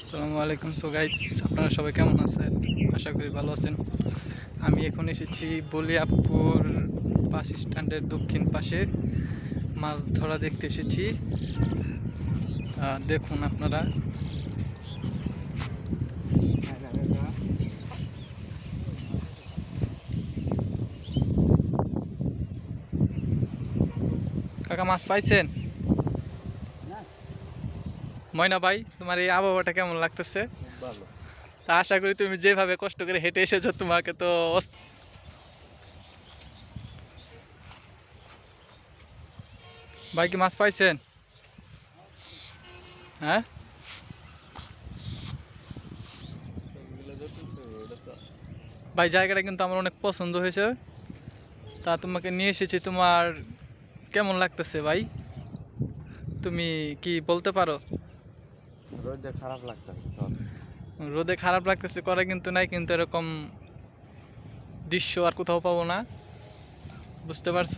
আসসালামু আলাইকুম। So guys আপনারা সবাই কেমন আছেন? আশা করি ভালো আছেন। আমি এখন এসেছি বলিয়াপুর বাস স্ট্যান্ডের দক্ষিণ পাশে। মাছ ধরা দেখতে এসেছি। দেখুন আপনারা। কাকা, মাছ পাইছেন? ময়না ভাই তোমার এই আবহাওয়াটা কেমন লাগতেছে? ভালো। তা আশা করি তুমি যেভাবে কষ্ট করে হেঁটে এসেছ তোমাকে তো ভাই কি মাছ পাইছেন? হ্যাঁ? ভাই জায়গাটা কিন্তু আমার অনেক পছন্দ হয়েছে। তা তোমাকে নিয়ে এসেছি তোমার কেমন লাগতেছে ভাই? তুমি কি বলতে পারো? রোদে খারাপ লাগতেছে রোদে খারাপ লাগতেছে, করে কিন্তু নাই, কিন্তু এরকম দৃশ্য আর কোথাও পাবো না। বুঝতে পারছ?